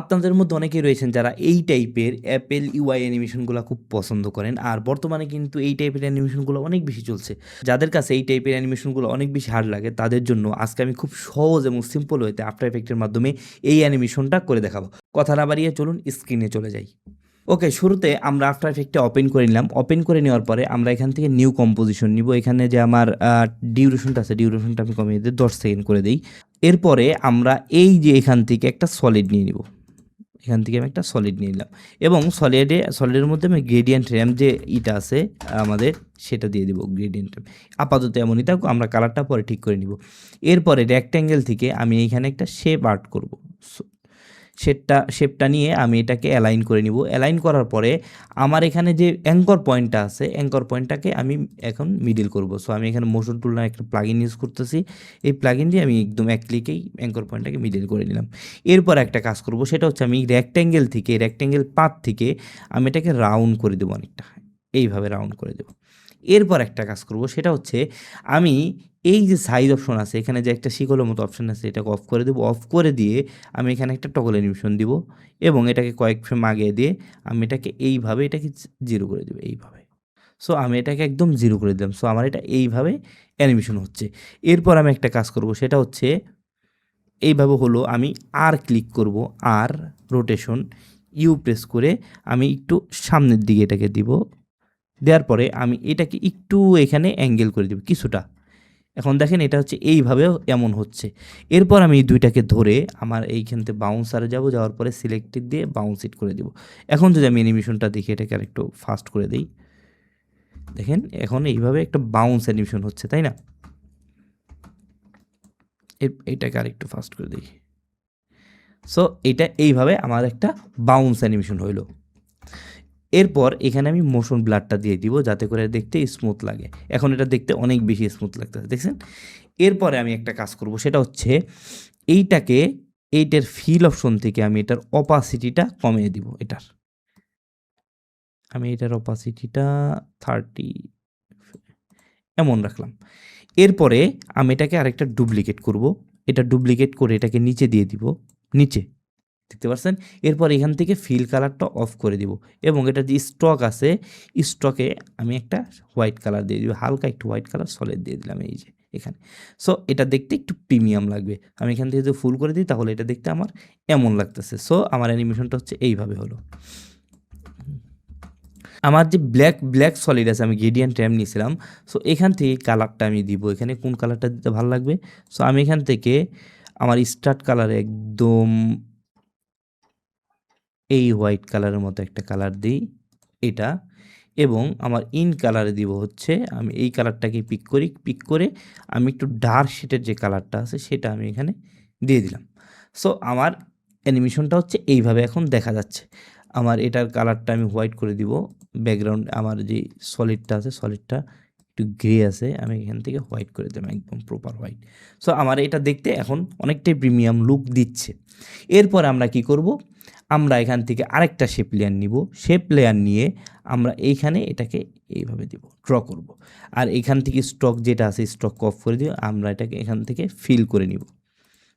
আপনাদের মধ্যে অনেকেই রয়েছেন যারা এই টাইপের অ্যাপেল ইউআই অ্যানিমেশনগুলো খুব পছন্দ করেন, আর বর্তমানে কিন্তু এই টাইপের অ্যানিমেশনগুলো অনেক বেশি চলছে। যাদের কাছে এই টাইপের অ্যানিমেশনগুলো অনেক বেশি হার্ড লাগে, তাদের জন্য আজকে আমি খুব সহজ এবং সিম্পল হইতে আফটার এফেক্টের মাধ্যমে এই অ্যানিমেশনটা করে দেখাবো। কথা না বাড়িয়ে চলুন স্ক্রিনে চলে যাই। ওকে শুরুতে আমরা আফটার এফেক্টে ওপেন করে নিলাম। ওপেন করে নেওয়ার পরে আমরা এখান থেকে নিউ কম্পোজিশন নিব। এখানে যে আমার ডিউরেশনটা আছে ডিউরেশনটা আমি কমিয়ে দিই দশ সেকেন্ড করে দিই। এরপরে আমরা এই যে এখান থেকে একটা সলিড নিয়ে নিব। এখান থেকে আমি একটা সলিড নিয়ে নিলাম। এবং সলিডে সলিডের মধ্যে আমি গ্রেডিয়েন্ট র্যাম যে ইটা আছে, আমাদের সেটা দিয়ে দিব গ্রেডিয়েন্ট র্যাম আপাতত এমনই থাকুক, আমরা কালারটা পরে ঠিক করে নিব। এরপরে রেক্ট্যাঙ্গেল থেকে আমি এইখানে একটা শেপ আর্ট করব। শেপটা শেপটা নিয়ে আমি এটাকে অ্যালাইন করে নিব। অ্যালাইন করার পরে আমার এখানে যে অ্যাঙ্কর পয়েন্টটা আছে অ্যাঙ্কর পয়েন্টটাকে আমি এখন মিডিল করব। সো আমি এখানে মোশন টুল না একটা প্লাগইন ইউজ করতেছি। এই প্লাগইন দিয়ে আমি একদম এক ক্লিকেই অ্যাঙ্কর পয়েন্টটাকে মিডিল করে নিলাম। এরপর একটা কাজ করব, সেটা হচ্ছে আমি রেক্ট্যাঙ্গেল থেকে রেক্ট্যাঙ্গেল পাত থেকে আমি এটাকে রাউন্ড করে দেবো অনেকটা। এইভাবে রাউন্ড করে দেবো। এরপর একটা কাজ করব, সেটা হচ্ছে আমি এই যে সাইজ অপশন আছে, এখানে যে একটা শিকলের মতো অপশন আছে, এটাকে অফ করে দেবো। অফ করে দিয়ে আমি এখানে একটা টকল অ্যানিমেশন দিব এবং এটাকে কয়েক ফ্রেম আগে দিয়ে আমি এটাকে এইভাবে, এটাকে জিরো করে দেবো এইভাবে। সো আমি এটাকে একদম জিরো করে দিলাম। সো আমার এটা এইভাবে অ্যানিমেশন হচ্ছে। এরপর আমি একটা কাজ করব, সেটা হচ্ছে এইভাবে হলো আমি আর ক্লিক করব আর রোটেশন ইউ প্রেস করে আমি একটু সামনের দিকে এটাকে দিব। দেওয়ার পরে আমি এটাকে একটু এখানে অ্যাঙ্গেল করে দেব, কিছুটা। এখন দেখেন এটা হচ্ছে এইভাবেও এমন হচ্ছে। এরপর আমি এই দুইটাকে ধরে আমার এইখান থেকে বাউন্সারে যাব, যাওয়ার পরে সিলেক্টেড দিয়ে বাউন্স ইট করে দেব। এখন যদি আমি অ্যানিমেশনটা দেখি, এটাকে আর একটু ফাস্ট করে দিই। দেখেন, এখন এইভাবে একটা বাউন্স অ্যানিমেশন হচ্ছে, তাই না? এইটাকে আর একটু ফাস্ট করে দিই সো এটা এইভাবে আমার একটা বাউন্স অ্যানিমেশন হইল। এরপর এখানে আমি মোশন ব্লাডটা দিয়ে দিব যাতে করে দেখতে স্মুথ লাগে। এখন এটা দেখতে অনেক বেশি স্মুথ লাগতেছে, দেখছেন? এরপরে আমি একটা কাজ করব, সেটা হচ্ছে এইটাকে, এইটার ফিল অপশন থেকে আমি এটার অপাসিটিটা কমিয়ে দিব, এটার। আমি এটার অপাসিটিটা থার্টি এমন রাখলাম। এরপরে আমি এটাকে আরেকটা ডুপ্লিকেট করব, এটা ডুপ্লিকেট করে এটাকে নিচে দিয়ে দিব, নিচে। দেখতে পাচ্ছেন এরপর এখান থেকে ফিল কালারটা অফ করে দিব এবং এটা যে স্টক আছে স্টকে আমি একটা হোয়াইট কালার দিয়ে দিব, হালকা একটু হোয়াইট কালার সলিড দিয়ে দিলাম এই যে এখানে। সো এটা দেখতে একটু প্রিমিয়াম লাগবে। আমি এখান থেকে যদি ফুল করে দিই, তাহলে এটা দেখতে আমার এমন লাগতেছে। সো আমার অ্যানিমেশনটা হচ্ছে এইভাবে হলো। আমার যে ব্ল্যাক ব্ল্যাক সলিড আছে, আমি গ্রেডিয়েন্ট র্যাম নিয়েছিলাম। সো এখান থেকে কালারটা আমি দিব। এখানে কোন কালারটা দিতে ভালো লাগবে? সো আমি এখান থেকে আমার স্টার্ট কালারে একদম এই হোয়াইট কালারের মতো একটা কালার দিই, এটা। এবং আমার ইন কালারে দিব হচ্ছে, আমি এই কালারটাকে পিক করি, পিক করে আমি একটু ডার্ক শেডের যে কালারটা আছে, সেটা আমি এখানে দিয়ে দিলাম। সো, আমার অ্যানিমেশনটা হচ্ছে এইভাবে এখন দেখা যাচ্ছে। আমার এটার কালারটা আমি হোয়াইট করে দিব, ব্যাকগ্রাউন্ড, আমার যে সলিডটা আছে, সলিডটা একটু গ্রে আছে, আমি এখান থেকে হোয়াইট করে দিলাম, একদম প্রপার হোয়াইট। সো, আমার এটা দেখতে এখন অনেকটাই প্রিমিয়াম লুক দিচ্ছে। এরপর আমরা কি করব? আমরা এখান থেকে আরেকটা শেপ লেয়ার নিব। শেপ লেয়ার নিয়ে আমরা এইখানে এটাকে এইভাবে দিব ড্র করব। আর এখান থেকে স্টক যেটা আছে স্টক অফ করে দিব আমরা এটাকে এখান থেকে ফিল করে নিব।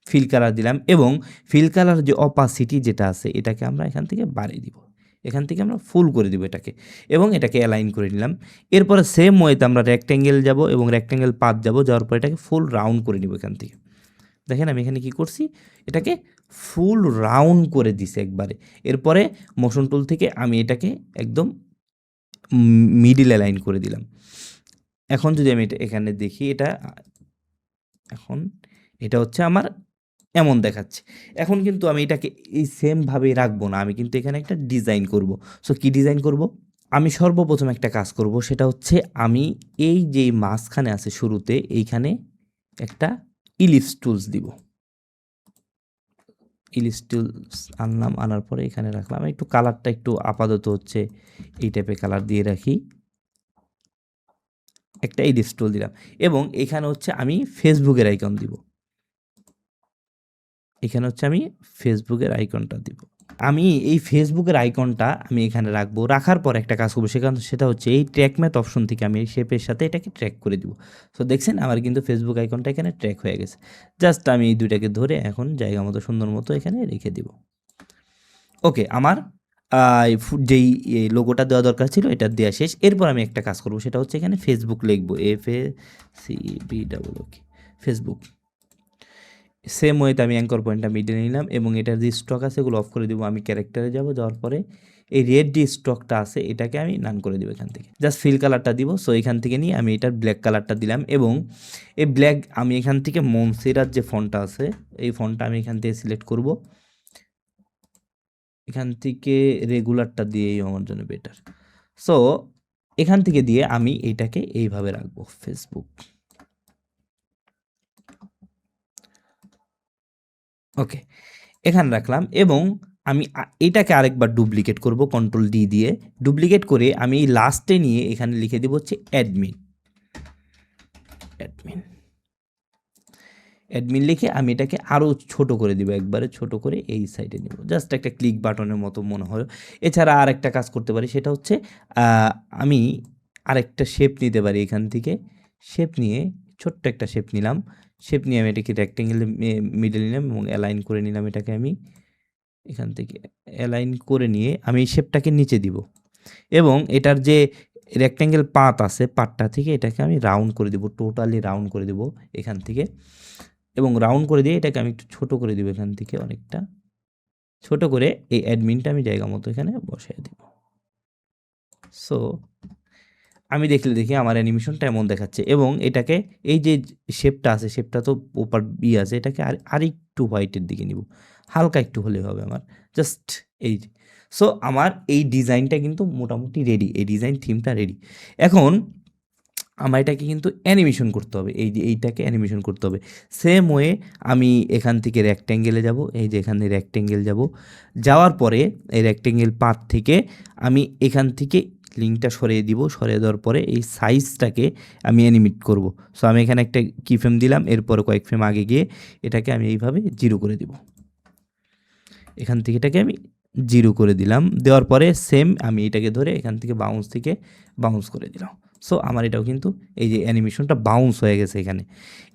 ফিল কালার দিলাম এবং ফিল কালার যে অপাসিটি যেটা আছে, এটাকে আমরা এখান থেকে বাড়িয়ে দিব। এখান থেকে আমরা ফুল করে দিব এটাকে এবং এটাকে অ্যালাইন করে নিলাম। এরপরে সেম ওয়েতে আমরা রেক্ট্যাঙ্গেল যাব এবং রেক্ট্যাঙ্গেল পাত যাব, যাওয়ার পর এটাকে ফুল রাউন্ড করে নিব এখান থেকে। দেখেন আমি এখানে কি করছি? এটাকে ফুল রাউন্ড করে দিছে একবারে। এরপরে মোশন টুল থেকে আমি এটাকে একদম মিডিল অ্যালাইন করে দিলাম। এখন যদি আমি এটা এখানে দেখি, এটা এখন এটা হচ্ছে আমার এমন দেখাচ্ছে। এখন কিন্তু আমি এটাকে এই সেমভাবেই রাখব না, আমি কিন্তু এখানে একটা ডিজাইন করব। সো কি ডিজাইন করব? আমি সর্বপ্রথম একটা কাজ করব, সেটা হচ্ছে আমি এই যে মাঝখানে আছে শুরুতে, এইখানে একটা ইলিপস টুলস দিব। টুলস আনলাম, আনার পরে এখানে রাখলাম। একটু কালারটা একটু আপাতত হচ্ছে এই টাইপের কালার দিয়ে রাখি। একটা ইলিস্টুল টুল দিলাম এবং এখানে হচ্ছে আমি ফেসবুকের আইকন দিব। এখানে হচ্ছে আমি ফেসবুকের আইকনটা দিব। আমি এই ফেসবুকের আইকনটা আমি এখানে রাখব। রাখার পর একটা কাজ করব, সেখানে সেটা হচ্ছে এই ট্র্যাক ম্যাথ অপশন থেকে আমি এই শেপের সাথে এটাকে ট্র্যাক করে দিব। সো দেখছেন আমার কিন্তু ফেসবুক আইকনটা এখানে ট্র্যাক হয়ে গেছে। জাস্ট আমি এই দুইটাকে ধরে এখন জায়গা মতো, সুন্দর মতো এখানে রেখে দিব। ওকে আমার যেই লোগোটা দেওয়া দরকার ছিল, এটা দেওয়া শেষ। এরপর আমি একটা কাজ করব, সেটা হচ্ছে এখানে ফেসবুক লিখব। F A C B double O K Facebook same ওয়েতে আমি অ্যাঙ্কর পয়েন্টটা মিডে নিলাম এবং এটার যে স্টক আছে এগুলো অফ করে দেবো, আমি ক্যারেক্টারে যাব, যাওয়ার পরে এই রেড যে স্টকটা আছে এটাকে আমি নান করে দেবো এখান থেকে। জাস্ট ফিল কালারটা দিব সো এখান থেকে নিয়ে আমি এটার ব্ল্যাক কালারটা দিলাম এবং এই ব্ল্যাক আমি এখান থেকে মনসেরার যে ফোনটা আছে, এই ফোনটা আমি এখান থেকে সিলেক্ট করব। এখান থেকে রেগুলারটা দিয়েই আমার জন্য বেটার সো এখান থেকে দিয়ে আমি এটাকে এইভাবে রাখব ফেসবুক ওকে এখানে রাখলাম এবং আমি এটাকে আরেকবার ডুপ্লিকেট করব কন্ট্রোল ডি দিয়ে। ডুপ্লিকেট করে আমি এই লাস্টে নিয়ে এখানে লিখে দেবো হচ্ছে অ্যাডমিন অ্যাডমিন অ্যাডমিন লিখে আমি এটাকে আরও ছোট করে দিব, একবারে ছোট করে এই সাইডে নেব। জাস্ট একটা ক্লিক বাটনের মতো মনে হয়। এছাড়া আর একটা কাজ করতে পারি, সেটা হচ্ছে আমি আরেকটা শেপ নিতে পারি এখান থেকে। শেপ নিয়ে ছোট্ট একটা শেপ নিলাম। শেপ নিয়ে আমি এটাকে রেক্টেঙ্গেল মিডল নিলাম এবং অ্যালাইন করে নিলাম এটাকে আমি এখান থেকে অ্যালাইন করে নিয়ে আমি এই শেপটাকে নিচে দিব। এবং এটার যে রেক্টেঙ্গেল পাত আছে, পাতটা থেকে এটাকে আমি রাউন্ড করে দিব টোটালি রাউন্ড করে দিব এখান থেকে। এবং রাউন্ড করে দিয়ে এটাকে আমি একটু ছোট করে দিব এখান থেকে অনেকটা। ছোট করে এই অ্যাডমিনটা আমি জায়গা মতো এখানে বসিয়ে দিব। সো আমি দেখলে দেখি আমার অ্যানিমেশনটা এমন দেখাচ্ছে। এবং এটাকে এই যে শেপটা আছে শেপটা তো ওপার বি আছে, এটাকে আর, আরেকটু হোয়াইটের দিকে নিব। হালকা একটু হলে হবে আমার। জাস্ট এই সো আমার এই ডিজাইনটা কিন্তু মোটামুটি রেডি এই ডিজাইন থিমটা রেডি এখন আমার এটাকে কিন্তু অ্যানিমেশন করতে হবে। এই যে, এইটাকে অ্যানিমেশন করতে হবে। সেম ওয়ে আমি এখান থেকে রেক্ট্যাঙ্গেলে যাব। এই যে, এখানে রেক্ট্যাঙ্গেল যাব। যাওয়ার পরে এই রেক্ট্যাঙ্গেল পাথ থেকে আমি এখান থেকে লিঙ্কটা সরিয়ে দিব, সরিয়ে দেওয়ার পরে এই সাইজটাকে আমি অ্যানিমেট করব। সো আমি এখানে একটা কি ফ্রেম দিলাম, এরপরে কয়েক ফ্রেম আগে গিয়ে এটাকে আমি এইভাবে জিরো করে দিব। এখান থেকে এটাকে আমি জিরো করে দিলাম, দেওয়ার পরে সেম আমি এটাকে ধরে এখান থেকে বাউন্স থেকে বাউন্স করে দিলাম। সো আমার এটাও কিন্তু এই যে অ্যানিমেশনটা বাউন্স হয়ে গেছে এখানে।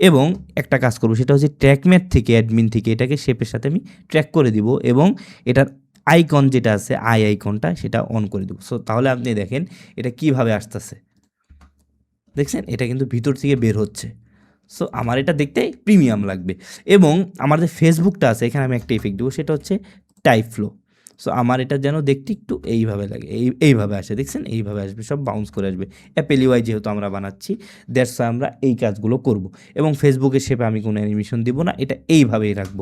এবং একটা কাজ করব, সেটা হচ্ছে ট্র্যাকম্যাট থেকে অ্যাডমিন থেকে এটাকে শেপের সাথে আমি ট্র্যাক করে দিব এবং এটার আইকন যেটা আছে, আই আইকনটা সেটা অন করে দেবো। সো তাহলে আপনি দেখেন এটা কীভাবে আসতেছে। দেখছেন? এটা কিন্তু ভিতর থেকে বের হচ্ছে। সো আমার এটা দেখতে প্রিমিয়াম লাগবে। এবং আমার যে ফেসবুকটা আছে, এখানে আমি একটা ইফেক্ট দেবো, সেটা হচ্ছে টাইপ ফ্লো সো আমার এটা যেন দেখতে একটু এইভাবে লাগে। এই, এইভাবে আসে, দেখছেন? এইভাবে আসবে, সব বাউন্স করে আসবে। অ্যাপেল ইউআই যেহেতু আমরা বানাচ্ছি দ্যাটস আমরা এই কাজগুলো করব। এবং ফেসবুকের শেপে আমি কোনো অ্যানিমেশন দিব না, এটা এইভাবেই রাখব।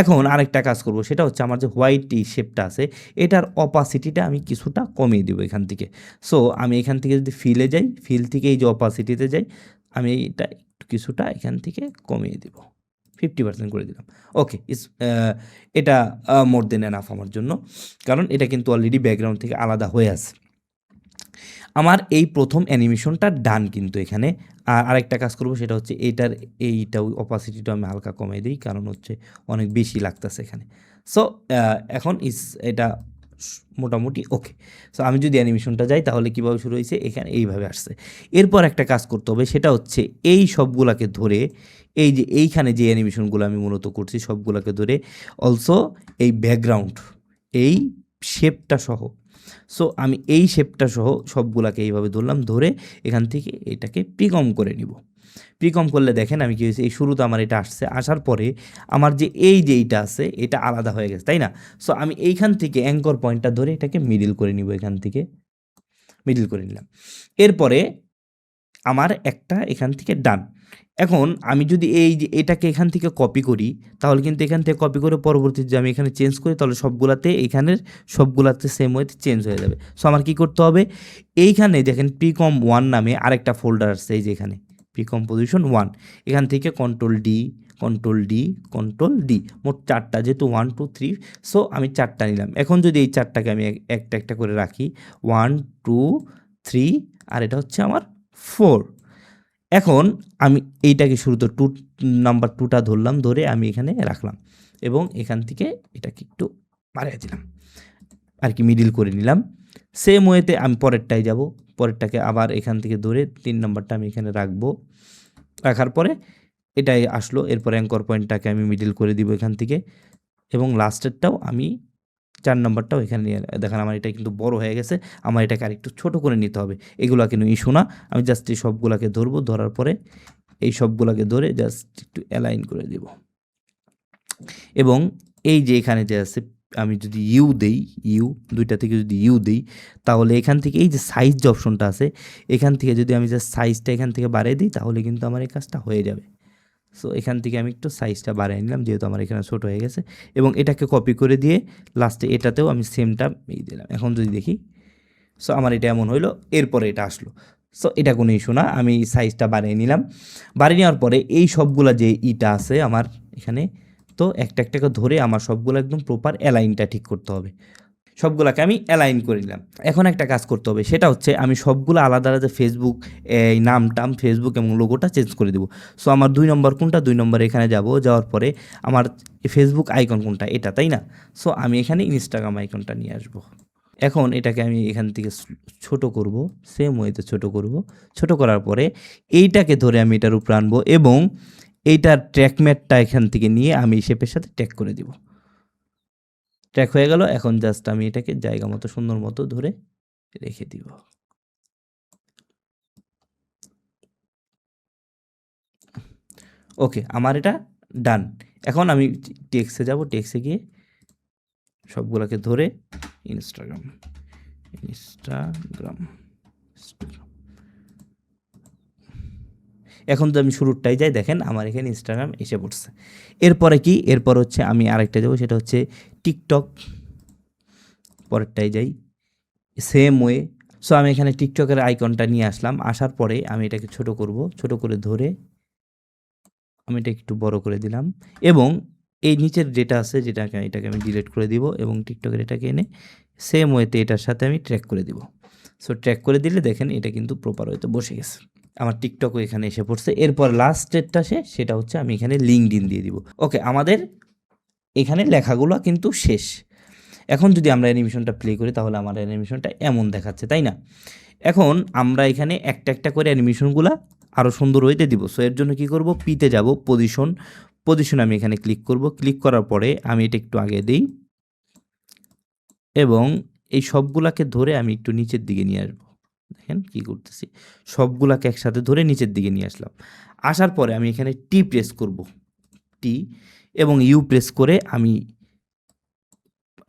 এখন আরেকটা কাজ করব, সেটা হচ্ছে আমার যে হোয়াইট শেপটা আছে, এটার অপাসিটিটা আমি কিছুটা কমিয়ে দেবো এখান থেকে। সো আমি এখান থেকে যদি ফিলে যাই ফিল থেকে এই যে অপাসিটিতে যাই, আমি এটা কিছুটা এখান থেকে কমিয়ে দেব। ফিফটি পার্সেন্ট করে দিলাম। ওকে ইস এটা মোর দেন এনাফ আমার জন্য। কারণ এটা কিন্তু অলরেডি ব্যাকগ্রাউন্ড থেকে আলাদা হয়ে আছে। আমার এই প্রথম অ্যানিমেশনটা ডান কিন্তু এখানে। আর আরেকটা কাজ করব, সেটা হচ্ছে এইটার এইটা অপাসিটিটা আমি হালকা কমিয়ে দিই, কারণ হচ্ছে অনেক বেশি লাগতেছে এখানে। সো এখন ইস এটা মোটামুটি ওকে সো আমি যদি অ্যানিমেশনটা যাই, তাহলে কীভাবে শুরু হয়েছে? এখানে এইভাবে আসছে। এরপর একটা কাজ করতে হবে, সেটা হচ্ছে এই সবগুলাকে ধরে, এই যে এইখানে যে অ্যানিমেশনগুলো আমি মূলত করছি, সবগুলোকে ধরে অলসো এই ব্যাকগ্রাউন্ড এই শেপটা সহ। সো আমি এই শেপটা সহ সবগুলাকে এইভাবে ধরলাম, ধরে এখান থেকে এটাকে পিকম করে নিব। প্রিকম করলে দেখেন আমি কি হয়েছে, এই শুরুতে আমার এটা আসছে, আসার পরে আমার যে এই যে এইটা আছে, এটা আলাদা হয়ে গেছে, তাই না? সো আমি এইখান থেকে অ্যাঙ্কর পয়েন্টটা ধরে এটাকে মিডিল করে নিব এখান থেকে মিডিল করে নিলাম। এরপরে আমার একটা এখান থেকে ডান এখন আমি যদি এই যে এটাকে এখান থেকে কপি করি, তাহলে কিন্তু এখান থেকে কপি করে পরবর্তীতে যদি আমি এখানে চেঞ্জ করি, তাহলে সবগুলাতে এখানের সবগুলাতে সেম ওয়েতে চেঞ্জ হয়ে যাবে। সো আমার কী করতে হবে? এইখানে দেখেন পিকম ওয়ান নামে আরেকটা ফোল্ডার আসছে এই যে এখানে। পিকম পজিশন ওয়ান এখান থেকে control D control D control D মোট চারটা, যেহেতু ওয়ান টু থ্রি সো আমি চারটা নিলাম। এখন যদি এই চারটাকে আমি একটা একটা করে রাখি ওয়ান টু থ্রি আর এটা হচ্ছে আমার ফোর এখন আমি এইটাকে শুরুতে টু নাম্বার টুটা ধরলাম, ধরে আমি এখানে রাখলাম এবং এখান থেকে এটাকে একটু বাড়িয়ে দিলাম। আর কি মিডিল করে নিলাম। সেম ওয়েতে আমি পরেরটায় যাব। পরেরটাকে আবার এখান থেকে ধরে তিন নাম্বারটা আমি এখানে রাখব। রাখার পরে এটাই আসলো, এরপর অ্যাঙ্কর পয়েন্টটাকে আমি মিডিল করে দিব এখান থেকে। এবং লাস্টেরটাও আমি চার নম্বরটাও এখানে নিয়ে দেখেন আমার এটা কিন্তু বড় হয়ে গেছে, আমার এটাকে আরেকটু ছোট করে নিতে হবে। এগুলো কিন্তু ইস্যু না, আমি জাস্ট এই সবগুলোকে ধরবো, ধরার পরে এই সবগুলোকে ধরে জাস্ট একটু অ্যালাইন করে দেব। এবং এই যে এখানে যে আছে আমি যদি ইউ দেই ইউ দুইটা থেকে যদি ইউ দিই, তাহলে এখান থেকে এই যে সাইজ যে অপশনটা আছে, এখান থেকে যদি আমি যে সাইজটা এখান থেকে বাড়িয়ে দিই, তাহলে কিন্তু আমার এই কাজটা হয়ে যাবে। সো এখান থেকে আমি একটু সাইজটা বাড়িয়ে নিলাম, যেহেতু আমার এখানে ছোট হয়ে গেছে, এবং এটাকে কপি করে দিয়ে লাস্টে এটাতেও আমি সেমটা এই দিলাম। এখন যদি দেখি সো আমার এটা এমন হইল, এরপরে এটা আসলো। সো এটা কোনো ইস্যু না, আমি সাইজটা বাড়িয়ে নিলাম। বাড়িয়ে নেওয়ার পরে এই সবগুলা যে ইটা আছে আমার এখানে তো একটা একটাকে ধরে আমার সবগুলো একদম প্রপার অ্যালাইনটা ঠিক করতে হবে। সবগুলাকে আমি অ্যালাইন করে নিলাম। এখন একটা কাজ করতে হবে, সেটা হচ্ছে আমি সবগুলো আলাদা আলাদা ফেসবুক এই নাম টাম ফেসবুক এবং লোগোটা চেঞ্জ করে দেবো। সো আমার দুই নম্বর কোনটা? দুই নম্বর এখানে যাব, যাওয়ার পরে আমার ফেসবুক আইকন কোনটা? এটা, তাই না? সো আমি এখানে ইনস্টাগ্রাম আইকনটা নিয়ে আসব। এখন এটাকে আমি এখান থেকে ছোট করব সেম ওয়েতে ছোট করব। ছোট করার পরে এইটাকে ধরে আমি এটার উপর আনব এবং এইটার ট্র্যাকম্যাটটা এখান থেকে নিয়ে আমি শেপের সাথে ট্যাগ করে দিব। ট্র্যাক হয়ে গেল, এখন জাস্ট আমি এটাকে জায়গা মতো, সুন্দর মতো ধরে রেখে দিব। ওকে আমার এটা ডান এখন আমি টেক্সে যাব টেক্সে গিয়ে সবগুলোকে ধরে ইনস্টাগ্রাম ইনস্টাগ্রাম এখন তো আমি শুরুরটাই যাই, দেখেন আমার এখানে ইনস্টাগ্রাম এসে পড়ছে। এরপরে কি? এরপর হচ্ছে আমি আরেকটা যাব, সেটা হচ্ছে টিকটক পরেরটাই যাই। সেম ওয়ে সো আমি এখানে টিকটকের আইকনটা নিয়ে আসলাম। আসার পরে আমি এটাকে ছোট করব, ছোট করে ধরে আমি এটা একটু বড় করে দিলাম। এবং এই নিচের যেটা আছে, যেটাকে এটাকে আমি ডিলিট করে দিব এবং টিকটকের এটাকে এনে সেম ওয়েতে এটার সাথে আমি ট্র্যাক করে দিব। সো ট্র্যাক করে দিলে দেখেন এটা কিন্তু প্রপার ওয়েতে বসে গেছে। আমার টিকটকও এখানে এসে পড়ছে। এরপর লাস্ট স্টেটটা সে, সেটা হচ্ছে আমি এখানে লিঙ্কড ইন দিয়ে দিব। ওকে আমাদের এখানে লেখাগুলো কিন্তু শেষ। এখন যদি আমরা অ্যানিমেশনটা প্লে করি, তাহলে আমার অ্যানিমেশনটা এমন দেখাচ্ছে, তাই না? এখন আমরা এখানে একটা একটা করে অ্যানিমেশনগুলো আরও সুন্দর হইতে দিব। সো এর জন্য কি করব? পিতে যাব পজিশন পজিশন আমি এখানে ক্লিক করব। ক্লিক করার পরে আমি এটা একটু আগে দিই। এবং এই সবগুলাকে ধরে আমি একটু নিচের দিকে নিয়ে আসব। দেখেন কি করতেছি? সবগুলাকে একসাথে ধরে নিচের দিকে নিয়ে আসলাম। আসার পরে আমি এখানে টি প্রেস করব। টি এবং ইউ প্রেস করে আমি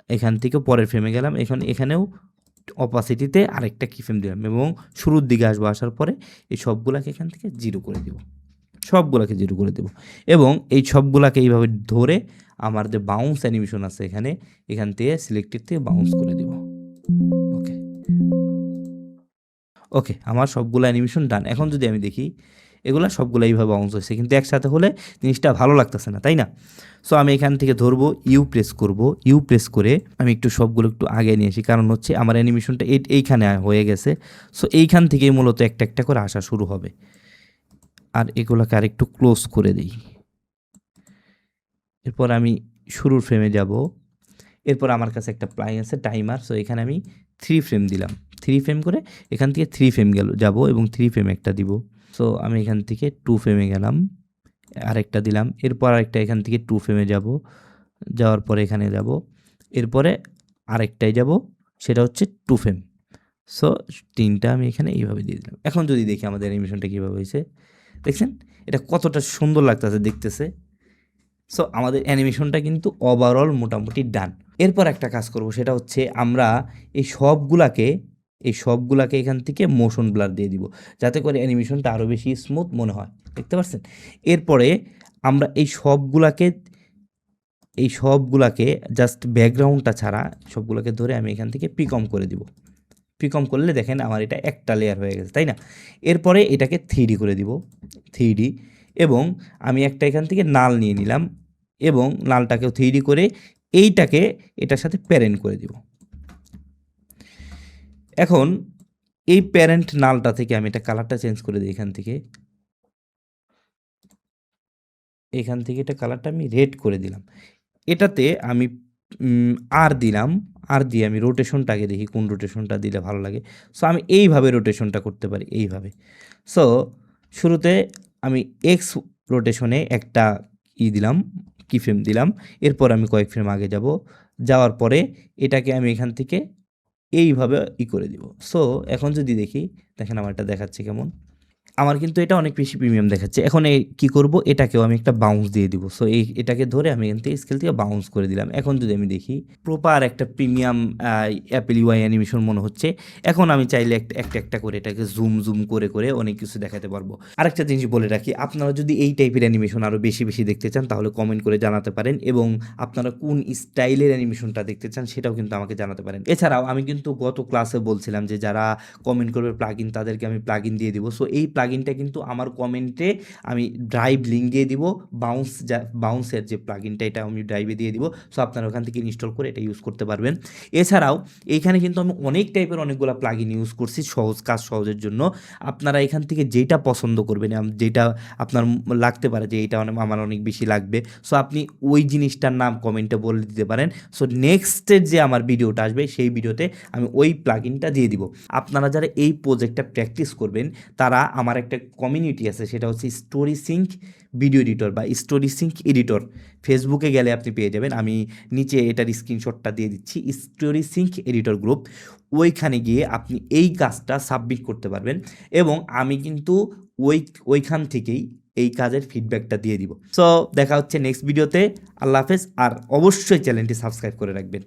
এখান থেকে পরের ফ্রেমে গেলাম। এখন এখানেও অপাসিটিতে আরেকটা কি ফ্রেম দিলাম এবং শুরুর দিকে আসব আসার পরে এই সবগুলাকে এখান থেকে জিরো করে দেব। সবগুলাকে জিরো করে দেব এবং এই সবগুলাকে এইভাবে ধরে আমার যে বাউন্স অ্যানিমেশন আছে এখানে, এখান থেকে সিলেক্টেড থেকে বাউন্স করে দেব। ওকে আমার সবগুলো অ্যানিমেশন ডান এখন যদি আমি দেখি, এগুলো সবগুলো এইভাবে অংশ হয়েছে। কিন্তু একসাথে হলে জিনিসটা ভালো লাগতেছে না, তাই না? সো আমি এখান থেকে ধরবো ইউ প্রেস করব। ইউ প্রেস করে আমি একটু সবগুলো একটু আগে নিয়ে আসি। কারণ হচ্ছে আমার অ্যানিমেশনটা এই, এইখানে হয়ে গেছে। সো এইখান থেকেই মূলত একটা একটা করে আসা শুরু হবে। আর এগুলোকে আর একটু ক্লোজ করে দিই। এরপর আমি শুরুর ফ্রেমে যাব। এরপর আমার কাছে একটা প্লাই আছে টাইমার সো এখানে আমি থ্রি ফ্রেম দিলাম। থ্রি ফ্রেম করে এখান থেকে থ্রি ফ্রেম গেল, যাব এবং থ্রি ফ্রেম একটা দিব। সো আমি এখান থেকে টু ফ্রেমে গেলাম, আরেকটা দিলাম, এরপর আরেকটা এখান থেকে টু ফ্রেমে যাব, যাওয়ার পরে এখানে যাব, এরপরে আরেকটাই যাব, সেটা হচ্ছে টু ফ্রেম সো তিনটা আমি এখানে এইভাবে দিয়ে দিলাম। এখন যদি দেখি আমাদের অ্যানিমেশনটা কীভাবে হয়েছে। দেখছেন? এটা কতটা সুন্দর লাগতেছে দেখতেছে। সো আমাদের অ্যানিমেশনটা কিন্তু ওভারঅল মোটামুটি ডান এরপর একটা কাজ করব, সেটা হচ্ছে আমরা এই সবগুলাকে এই সবগুলাকে এখান থেকে মোশন ব্লার দিয়ে দিব। যাতে করে অ্যানিমেশনটা আরও বেশি স্মুথ মনে হয়। দেখতে পাচ্ছেন এরপরে আমরা এই সবগুলাকে এই সবগুলাকে জাস্ট ব্যাকগ্রাউন্ডটা ছাড়া সবগুলোকে ধরে আমি এখান থেকে পিকম করে দিব। পিকম করলে দেখেন আমার এটা একটা লেয়ার হয়ে গেছে, তাই না? এরপরে এটাকে থ্রি করে দিব। থ্রি এবং আমি একটা এখান থেকে নাল নিয়ে নিলাম এবং নালটাকেও থ্রি করে এইটাকে এটার সাথে প্যারেন্ট করে দিব। এখন এই প্যারেন্ট নালটা থেকে আমি এটা কালারটা চেঞ্জ করে দিই এখান থেকে। এখান থেকে এটা কালারটা আমি রেড করে দিলাম। এটাতে আমি আর দিলাম। আর দিয়ে আমি রোটেশনটাকে দেখি, কোন রোটেশনটা দিলে ভালো লাগে। সো আমি এইভাবে রোটেশনটা করতে পারি, এইভাবে। সো শুরুতে আমি এক্স রোটেশনে একটা ই দিলাম কি ফ্রেম দিলাম। এরপর আমি কয়েক ফ্রেম আগে যাব। যাওয়ার পরে এটাকে আমি এখান থেকে এইভাবে ই করে দিব। সো এখন যদি দেখি দেখেন আমারটা দেখাচ্ছে কেমন। আমার কিন্তু এটা অনেক বেশি প্রিমিয়াম দেখাচ্ছে। এখন এই কী করব? এটাকেও আমি একটা বাউন্স দিয়ে দিব। সো এই, এটাকে ধরে আমি এখান থেকে স্কেল থেকে বাউন্স করে দিলাম। এখন যদি আমি দেখি প্রপার একটা প্রিমিয়াম অ্যাপেল ইউআই অ্যানিমেশন মনে হচ্ছে। এখন আমি চাইলে একটা একটা একটা করে এটাকে জুম জুম করে করে অনেক কিছু দেখাতে পারব। আরেকটা জিনিস বলে রাখি, আপনারা যদি এই টাইপের অ্যানিমেশন আরও বেশি বেশি দেখতে চান, তাহলে কমেন্ট করে জানাতে পারেন এবং আপনারা কোন স্টাইলের অ্যানিমেশনটা দেখতে চান, সেটাও কিন্তু আমাকে জানাতে পারেন। এছাড়াও আমি কিন্তু গত ক্লাসে বলছিলাম যে, যারা কমেন্ট করবে প্লাগইন তাদেরকে আমি প্লাগইন দিয়ে দিব। সো এই প্লাগইনটা কিন্তু আমার কমেন্টে আমি ড্রাইভ লিঙ্ক দিয়ে দিব বাউন্স যা বাউন্সের যে প্লাগইনটা এটা আমি ড্রাইভে দিয়ে দিব সো আপনারা ওখান থেকে ইনস্টল করে এটা ইউজ করতে পারবেন। এছাড়াও এইখানে কিন্তু আমি অনেক টাইপের অনেকগুলো প্লাগইন ইউজ করছি, সহজ কাজ, সহজের জন্য। আপনারা এখান থেকে যেটা পছন্দ করবেন যেটা আপনার লাগতে পারে যে এটা অনেক, আমার অনেক বেশি লাগবে সো আপনি ওই জিনিসটার নাম কমেন্টে বলে দিতে পারেন। সো নেক্সটের যে আমার ভিডিওটা আসবে, সেই ভিডিওতে আমি ওই প্লাগইনটা দিয়ে দিব। আপনারা যারা এই প্রজেক্টটা প্র্যাকটিস করবেন, তারা আমার একটা কমিউনিটি আছে, সেটা হচ্ছে স্টোরি সিঙ্ক ভিডিও এডিটর বা স্টোরি সিঙ্ক এডিটর ফেসবুকে গেলে আপনি পেয়ে যাবেন। আমি নিচে এটার স্ক্রিনশটটা দিয়ে দিচ্ছি। স্টোরি সিঙ্ক এডিটর গ্রুপ ওইখানে গিয়ে আপনি এই কাজটা সাবমিট করতে পারবেন এবং আমি কিন্তু ওই, ওইখান থেকেই এই কাজের ফিডব্যাকটা দিয়ে দিব। সো দেখা হচ্ছে নেক্সট ভিডিওতে আল্লাহ হাফেজ। আর অবশ্যই চ্যানেলটি সাবস্ক্রাইব করে রাখবেন।